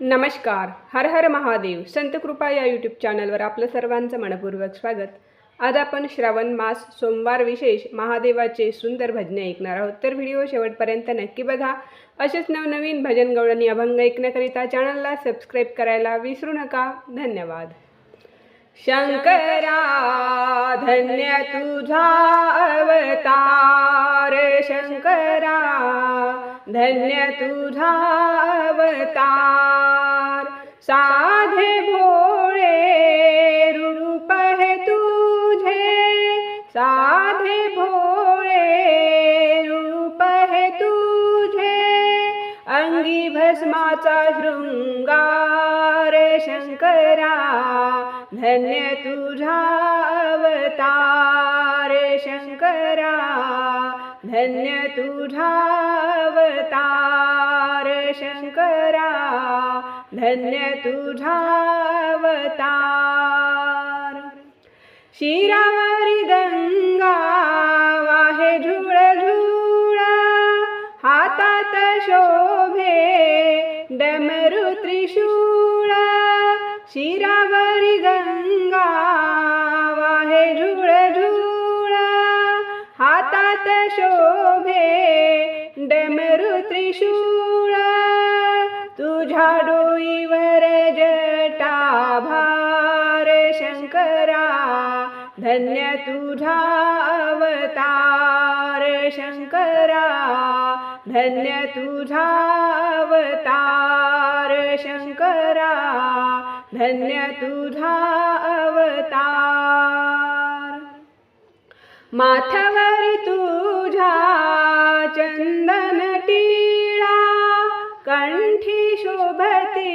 नमस्कार. हर हर महादेव. संत कृपा या यूट्यूब चॅनलवर आपलं सर्वांचं मनपूर्वक स्वागत. आज आपण श्रावण मास सोमवार विशेष महादेवाचे सुंदर भजने ऐकणार आहोत. तर व्हिडिओ शेवटपर्यंत नक्की बघा. असेच नवनवीन भजन गवळणी अभंग ऐकण्याकरिता चॅनलला सबस्क्राईब करायला विसरू नका. धन्यवाद. शंकरा धन्य तुझा अवतार शंकरा धन्य तुझा अवतार. साधे भोळे रूप हे तुझे. साधे भोळे रूप हे तुझे. अंगी भस्माचा शृंगार शंकरा. धन्य तुझा अवतार शंकरा. धन्य तुझावतार शंकरा धन्य तुझावतार शिरावरी गंगा वाहे झुळ झुळ हातात शोभे डमरू त्रिशूळ। शिरावरी डमरू त्रिशूळ तुझ्या डोईवर जटा भार शंकरा धन्य तुझा अवतार शंकरा धन्य तुझा अवतार शंकरा धन्य तुझा अवतार माथावर तुझा चंदन टिळा कंठी शोभती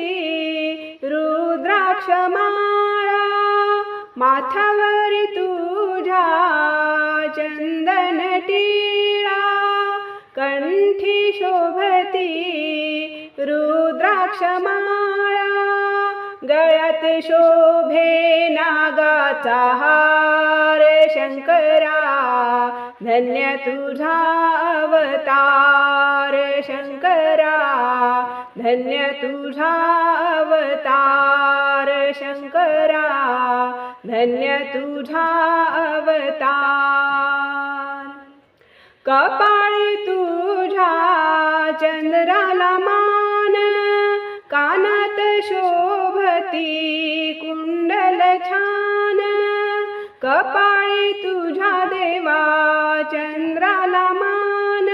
रुद्राक्ष माळा. माथावर तुझा चंदन टिळा कंठी शोभती रुद्राक्ष माळा. गळ्यात शोभे नागाचा हार शंकरा धन्य तुझा अवतार शंकरा धन्य तुझा अवतार शंकरा धन्य तुझा अवतार. कपाळी तुझ्या चंद्राला मान कानात शोभ पती कुंडल छान कपाळी तुझ्या देवा चंद्राला मान.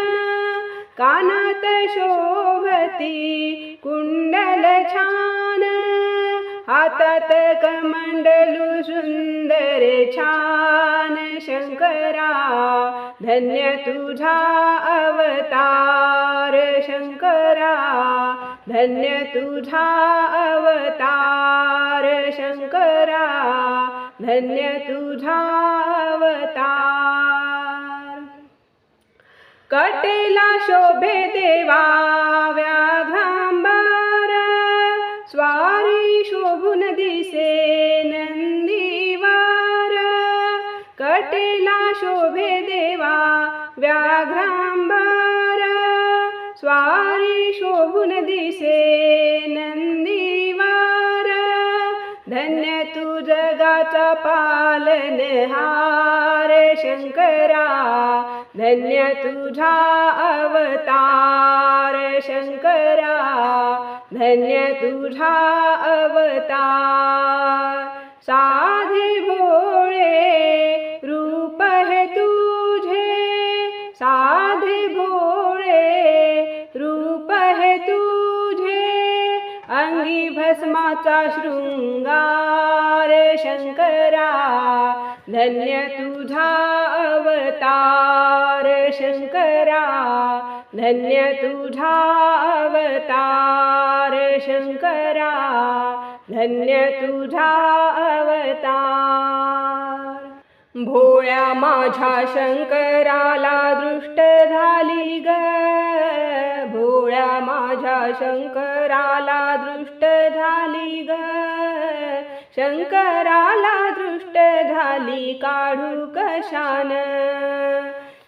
कानात शोभती कुंडल छान हातात कमंडलू सुंदर छान. शंकरा धन्य तुझा अवतार. शंकरा धन्य तुझा अवतार शंकरा धन्य तुझा अवतार. कटेला शोभे देवा व्याघ्रांबर स्वारी शोभून दिसे नंदीवार. कटेला शोभे देवा व्याघ्रा पालने हारे शंकरा धन्य तुझा अवतार शंकरा धन्य तुझा अवतार. साधे भोळे रूप है तुझे साधे अंगी भस्माचा शृंगार शंकरा धन्य तुझा अवतार शंकरा धन्य तुझा अवतार शंकरा धन्य तुझा अवतार भोळ्या माझ्या शंकराला दृष्ट झाली ग. भोळ्या माझ्या शंकराला दृष्ट झाली ग. शंकराला दृष्ट झाली काढू कशान.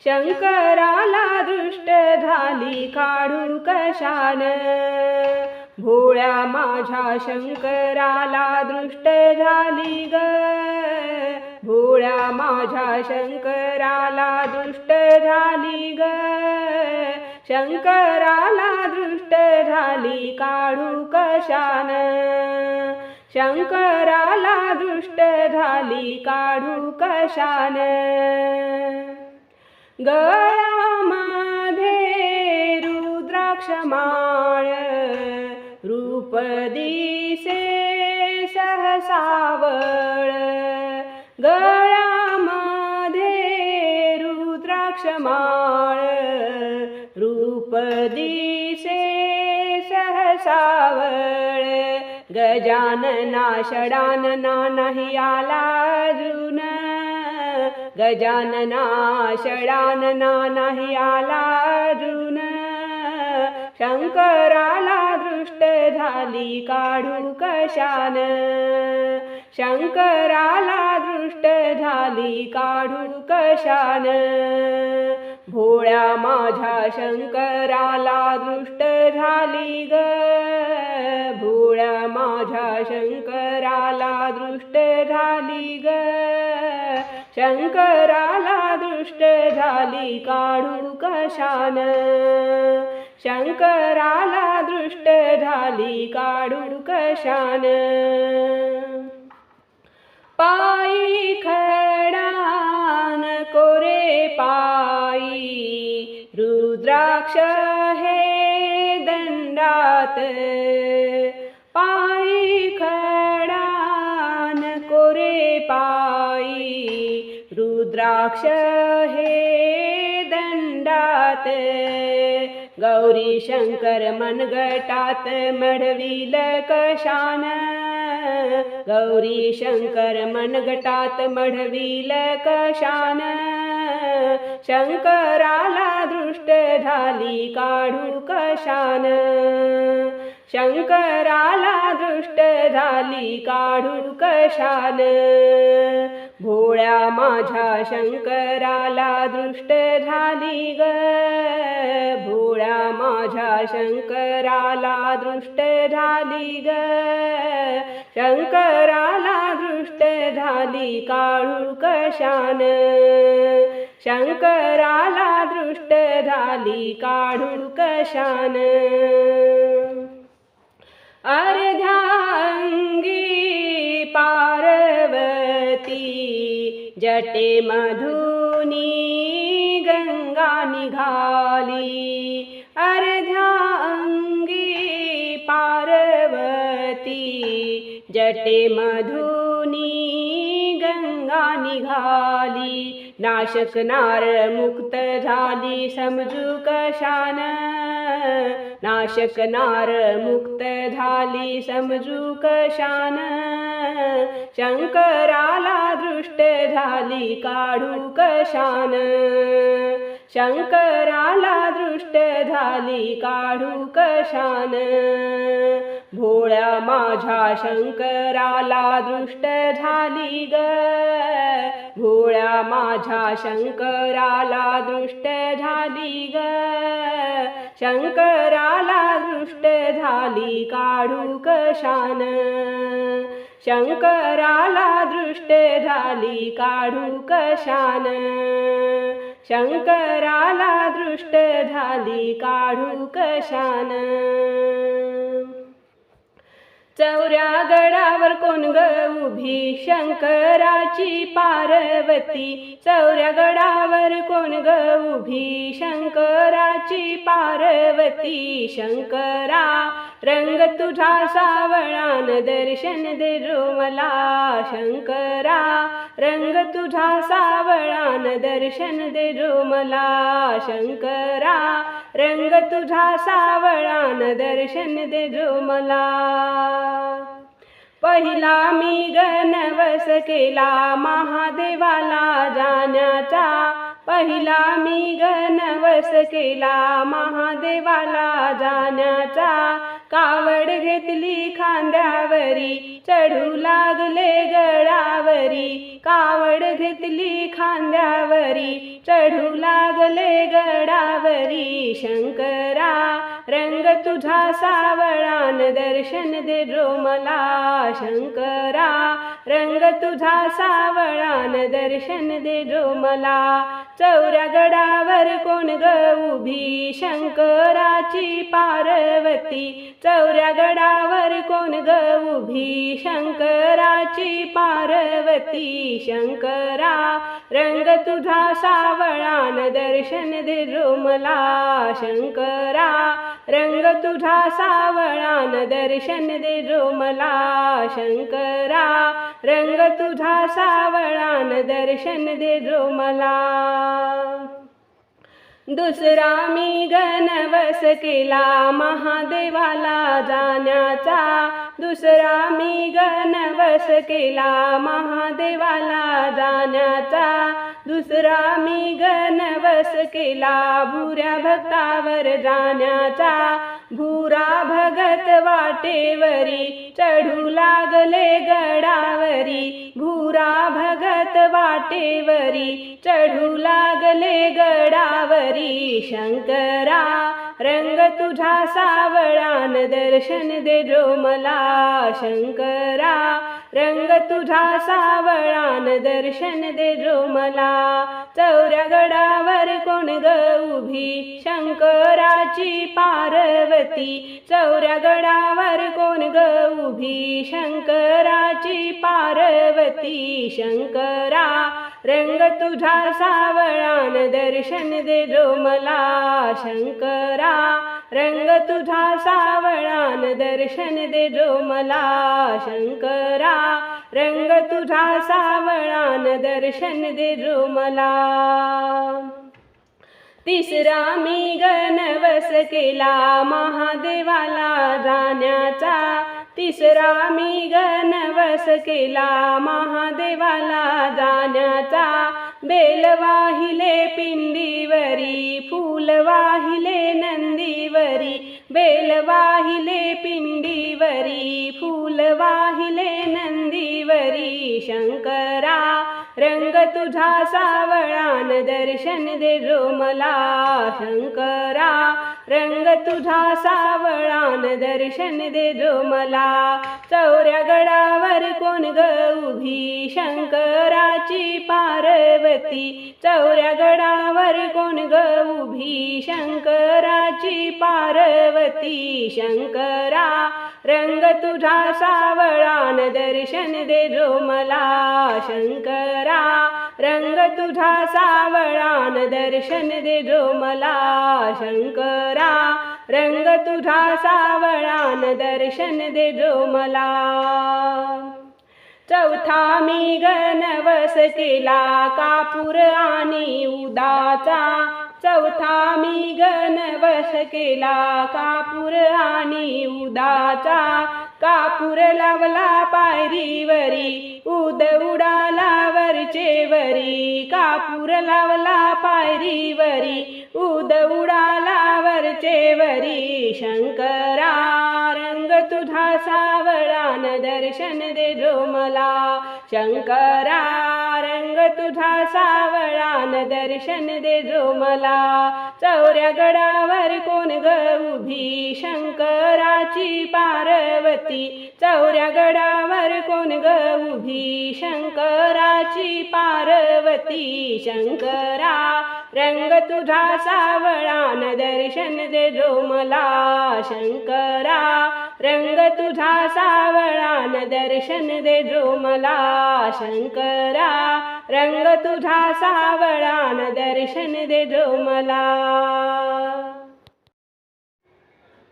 शंकराला दृष्ट झाली काढू कशान. भोळ्या माझ्या शंकराला दृष्ट झाली ग. भोळ्या माझ्या शंकराला दृष्ट झाली ग. शंकराला दृष्ट झाली काढू कशान? शंकराला दृष्ट झाली काढू कशान? गळामध्ये रुद्राक्ष माळ रूप दिसे सहसावळ गळामध्ये रुद्राक्ष माळ रूप दिसे सहसावळ गजानना षडानना नाही आला अजून. गजानना षडानना नाही आला अजून. शंकराला दृष्ट झाली काढू कशान? शंकराला दृष्ट झाली काढू कशान? भोळ्या माझ्या शंकराला दृष्ट झाली ग. भोळ्या माझ्या शंकराला दृष्ट झाली ग. शंकराला दृष्ट झाली काढू कशान? शंकराला दृष्ट झाली काढू कशान? पायी खडान कोरे पायी। रुद्राक्ष हे दंडात। पायी खडान कोरे पायी। रुद्राक्ष हे दंडात। गौरी शंकर मनगटात मढविल कशान गौरी शंकर मनगटात मढवील कशान. शंकराला दृष्ट झाली काढू कशान. शंकराला दृष्ट झाली काढू कशान. भोळ्या माझ्या शंकराला दृष्ट झाली ग. भोळ्या माझ्या शंकराला दृष्ट झाली ग. शंकराला दृष्ट झाली काढू कशान शंकराला दृष्ट झाली काढू कशान अर्ध्यांगी पार्वती जटे मधुनी गंगा निघाली। अर्ध्यांगी पार्वती जटे मधुनी गंगा निघाली नाशकनार मुक्त झाली समजू कशान? नाशकनार मुक्त झाली समजू कशान? शंकराला दृष्ट झाली काढू कशान? शंकराला दृष्ट झाली काढू कशान? भोळ्या माझ्या शंकराला दृष्ट झाली ग. भोळ्या माझ्या शंकराला दृष्ट झाली ग. शंकराला दृष्ट झाली काढू कशान? शंकराला दृष्ट झाली काढू कशान? शंकराला दृष्ट झाली काढू कशान? चौऱ्या गडावर कोण ग उभी? शंकराची पार्वती. चौऱ्या गडावर कोण ग उभी? शंकराची पार्वती. शंकरा तुझा सावळान दर्शन दे मला शंकरा. रंग तुझा सावळान दर्शन दे मला शंकरा. रंग तुझा सावळान दर्शन दे मला. पहिला मी गणवस केला महादेवाला जाण्याचा. पहिला मी गणवस केला महादेवाला जाण्याचा. कावड घेतली खांद्यावरी चढू लागले गडावरी कावड घेतली खांद्यावरी चढू लागले गडावरी शंकरा रंग तुझा सावळान दर्शन दे मला शंकरा. रंग तुझा सावळान दर्शन दे मला चौऱ्या गडावर कोण ग उभी शंकराची पार्वती. चौऱ्या गडावर कोण ग उभी शंकराची पार्वती. शंकरा रंग तुझा सावळान दर्शन दे मला शंकरा. रंग तुझा सावळान दर्शन दे जो मला शंकरा. रंग तुझा सावळान दर्शन दे जो मला. दुसरा मी गणवस केला महादेवाला जाण्याचा. दुसरा मी गणवस केला महादेवाला जाण्याचा. दुसरा मी गणवस केला भुऱ्या भक्तावर जाण्याचा. भुरा भगत वाटेवरी चढू लागले गडावरी. भुरा भगत वाटेवरी चढू लागले गडावरी. शंकरा रंग तुझा सावळान दर्शन दे जो मला. शंकरा रंग तुझा सावळान दर्शन दे जो मला. चौऱ्या गडावर कोण ग उभी? शंकराची पार्वती. चौऱ्या गडावर कोण ग उभी? शंकराची पार्वती. शंकरा रंग तुझा सावळान दर्शन दे जो मला. शंकरा रंग तुझा सावळान दर्शन दे जो मला शंकरा. रंग तुझा सावळान दर्शन दे जो मला. तिसरा मी गणवस केला महादेवाला जाण्याचा. तिसरा मी गणवस केला महादेवाला जाण्याचा. बेल वाहिले पिंडीवरी फूल वाहिले नंदीवरी बेल वाहिले पिंडीवरी फूल वाहिले नंदीवरी शंकरा रंग तुझा सावळान दर्शन दे जो मला शंकरा रंग तुझा सावळान दर्शन दे जो मला. चौऱ्या गडावर कोण ग उभी? शंकराची पार्वती. चौऱ्या गडावर कोण ग उभी? शंकराची पार्वती. शंकरा रंग तुझा सावळान दर्शन दे जो मला. शंकरा रंग तुझा सावळान दर्शन दे जो मला शंकरा. रंग तुझा सावळान दर्शन दे जो मला. चौथा मी गणवस केला कापूर आणि उदाचा. चौथा मी गणवस केला कापूर आणि उदाचा. कापूर लावला पायरीवरी उद उडाला वरचे वरी कापूर लावला पायरीवरी उद उडाला वरचे वरी शंकरा रंग तुझा सावळान दर्शन दे जो मला शंकरा रंग तुझा सावळान दर्शन दे जो मला चौऱ्या गडावर कोण ग उभी? शंकराची पार्वती. चौऱ्या गडावर कोण ग उभी? शंकराची पार्वती. शंकरा रंग तुझा सावळान दर्शन दे जो मला शंकरा. रंग तुझा सावळान दर्शन दे जो मला शंकरा. रंग तुझा सावळान दर्शन दे जो मला.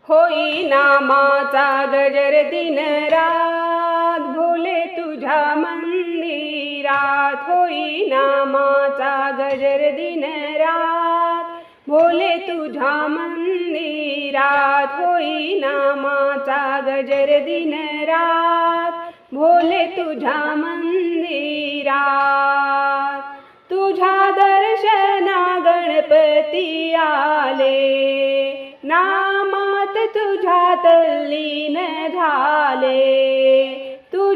होई नामाचा गजर दिन रात भोले तुझ्या रात होई नामाचा गजर दिन रात. भोले तुझ्या मंदिरात होई नामाचा गजर दिन रात. भोले तुझ्या मंदिरात तुझ्या दर्शना गणपती आले. नामात तुझ्या तल्लीन झाले.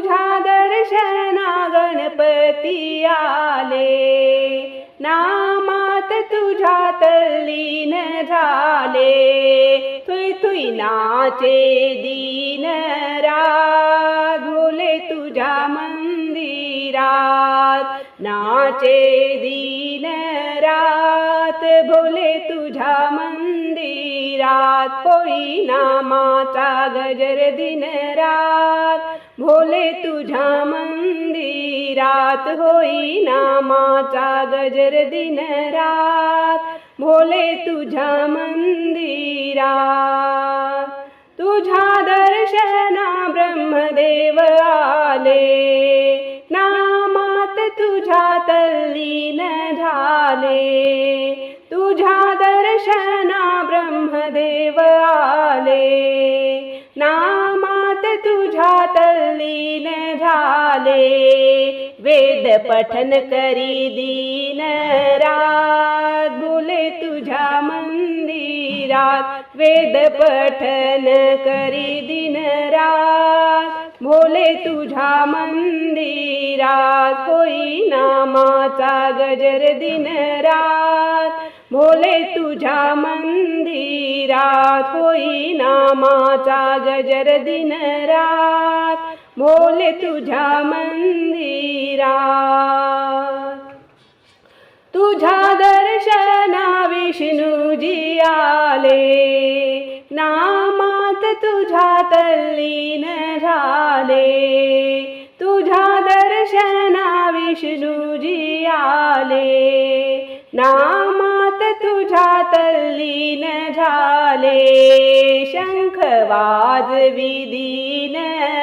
तुझ्या दर्शना गणपती आले नामात तुझ्या तल्लीन झाले. तुई तुई नाचे दीन रात भोले तुझ्या मंदिरात. नाचे दीन रात भोले तुझ्या मंदिरात. होई नामाचा गजर दिन रात भोले तुझ्या मंदिरात होई नामाचा गजर दिन रात. भोले तुझ्या मंदिरात तुझ्या दर्शना ब्रह्मदेव आले. नामात तुझ्या तल्लीन झाले. तुझ्या दर्शना ब्रह्मदेव आले. ना तुझ्या तल्लीन झाले. वेद पठन करी दीन रात बोले तुझ्या मंदिरात. वेद पठन करी दिन रात भोले तुझ्या मंदिरात होई नामाचा गजर दिन रात. भोले तुझ्या मंदिरात होई नामाचा गजर दिन रात. भोले तुझ्या मंदिरात तुझ्या दर्शना विष्णूजी आले. नामात तुझ्या तल्लीन झाले. तुझ्या दर्शना विष्णूजी आले. नामात तुझ्या तल्लीन झाले. शंख वाजवी दीन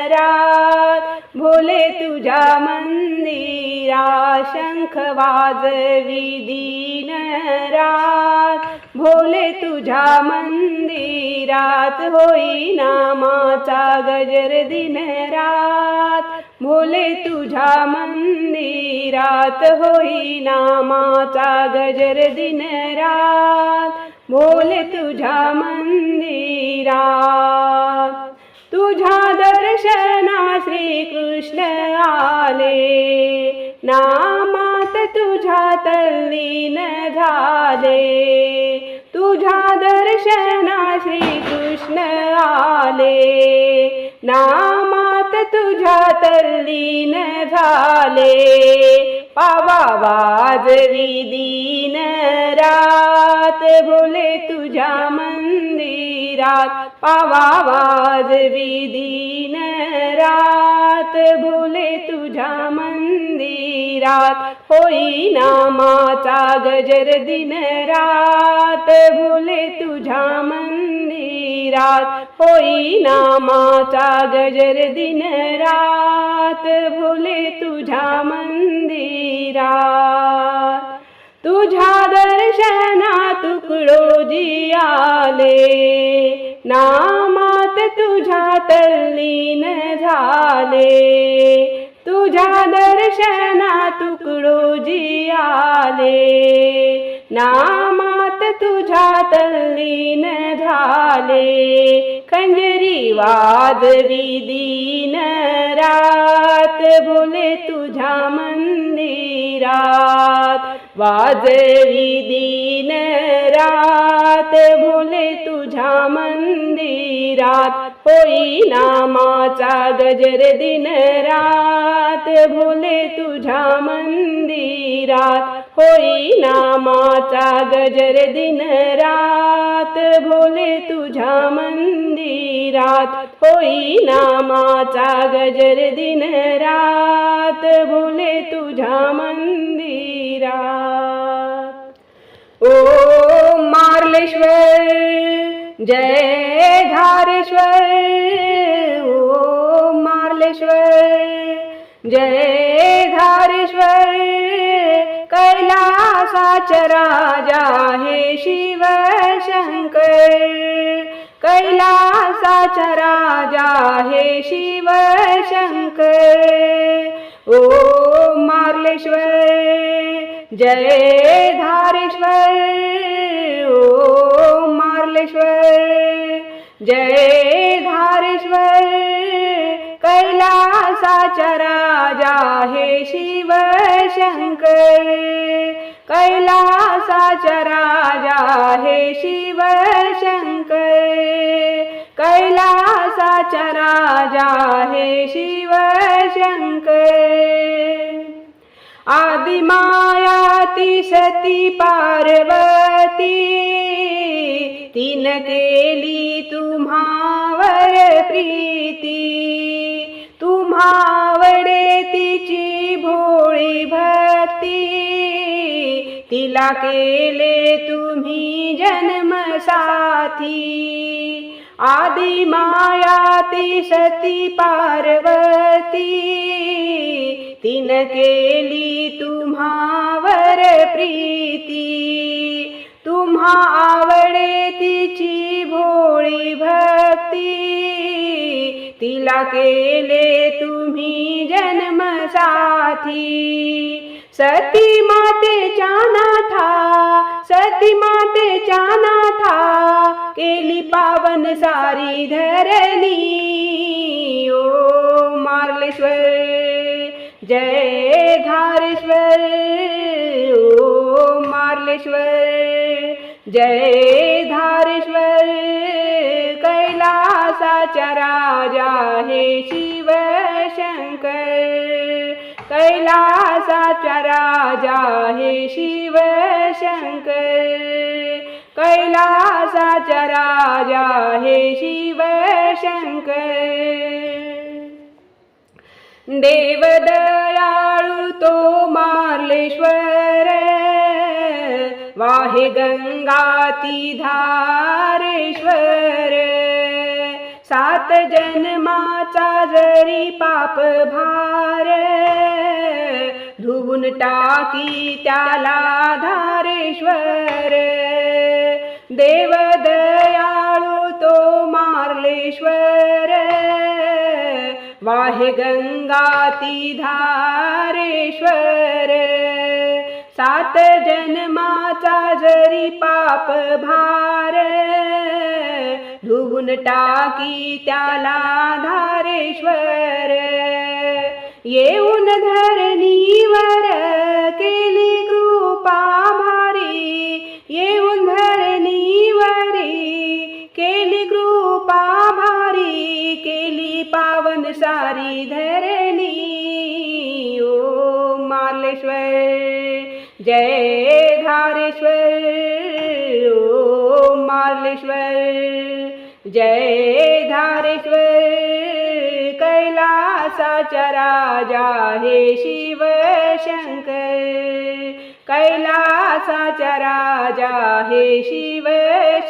रात भोले तुझ्या मंदिरा शंख वाजवी दीन रात भोले तुझ्या मंदिरात होई नामाचा गजर दिन रात भोले तुझ्या मंदिरात होई नामाचा गजर दिन रात भोले तुझ्या मंदिरात तुझ्या दर्शना श्रीकृष्ण आले. नामात तुझ्या तल्लीन झाले. तुझ्या दर्शना श्रीकृष्ण आले. नामात तुझ्या तल्लीन झाले. पावा वाजवी दीन रात भोले तुझ्या मन रात पावाज विधीन रात भोले तुझ्या मंदिरात होई नामाचा गजर दिन रात भोले तुझ्या मंदिरात होई नामाचा गजर दिन रात भोले तुझ्या मंदिरात. तुझ्या दर्शना तुकडोजी आले नामात तुझ्या तल्लीन झाले. तुझ्या दर्शना तुकडोजी आले नामात तुझ्या तल्लीन झाले. खंजरी वाजवी दीन रात बोले तुझ्या मंदिरात. वाजवी दीन रात भोले तुझ्या मंदिरात. होई नामाचा गजर दिन रात भोले तुझ्या मंदिरात. होई नामाचा गजर दिन रात भोले तुझ्या मंदिरात. होई नामाचा गजर दिन रात भोले तुझ्या मंदिरात. ओ मार्लेश्वर जय धारेश्वर. ओ मार्लेश्वर जय धारेश्वर. कैलासाच राजा हे शिव शंकर. कैलासाच राजा हे शिव शंकर. ओ मार्लेश्वर जय धारेश्वर. ओ मार्लेश्वर जय धारेश्वर. चा राजा हे शिव शंकर. कैलासाचा राजा हे शिव शंकर. कैलासाचा राजा हे शिव शंकर. आदिमायाति सती पार्वती. तीन केली तुम्हावर प्रीती. आवडे तिची भोळी भक्ती तिला केले तुम्ही जन्मसाथी. आदि माया ती सती पार्वती. तिन केली तुम्हावर प्रीती. तुम्हा आवडे तिची भोळी भक्ती. तिला केले तुम्ही जन्मसाथी. सती मातेच्या नाथा सती मातेच्या नाथा केली पावन सारी धरणी. ओ मार्लेश्वर जय धारेश्वर. मार्लेश्वर जय धारेश्वर कैलासाचा राजा हे शिव शंकर. कैलासाचा राजा हे शिव शंकर. कैलासाचा राजा हे शिव शंकर. देवदयाळू तो मार्लेश्वर. वाहे गंगाती धारेश्वर. सात जन्माचा जरी पाप भार धुवून टाकी त्याला धारेश्वर. देवदयाळू तो मार्लेश्वर. वाहे गंगाती धारेश्वर. सात जन्माचा जरी पाप भार धुवून टाकी त्याला धारेश्वर. येऊन धरणी जय धारेश्वर ओ मार्लेश्वर जय धारेश्वर कैलासाचा राजा हे शिव शंकर। कैलासाचा राजा हे शिव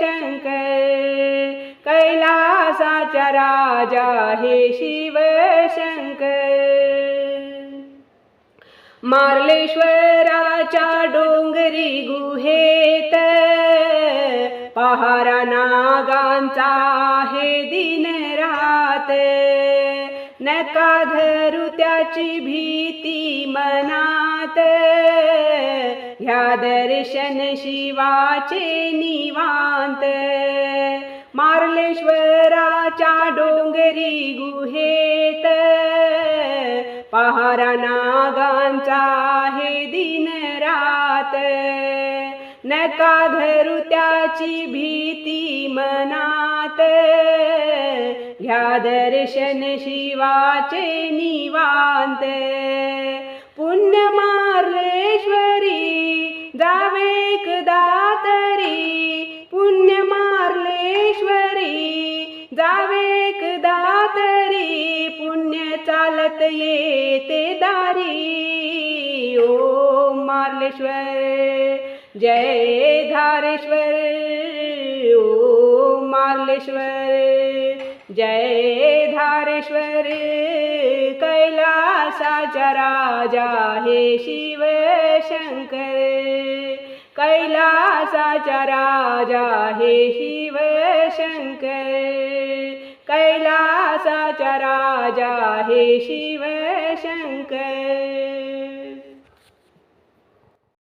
शंकर। कैलासाचा राजा हे शिव शंकर। मार्लेश्वराच्या डोंगरी गुहेत पहारा नागांचा आहे दिन रात. नका धरू त्याची भीती मनात. ह्या दर्शन शिवाचे निवांत. मार्लेश्वराच्या डोंगरी गुहेत पहारा नागांचा आहे दिन रात नका धरू त्याची भीती मनात. घ्या दर्शन शिवाचे निवांत. पुण्य मार्लेश्वर चालत येते दारी. ओ मार्लेश्वर जय धारेश्वर. ओ मार्लेश्वर जय धारेश्वर. कैलासाचा राजा हे शिव शंकर. कैलासाचा राजा हे शिव शंकर. कैलासाचा राजा हे शिव शंकर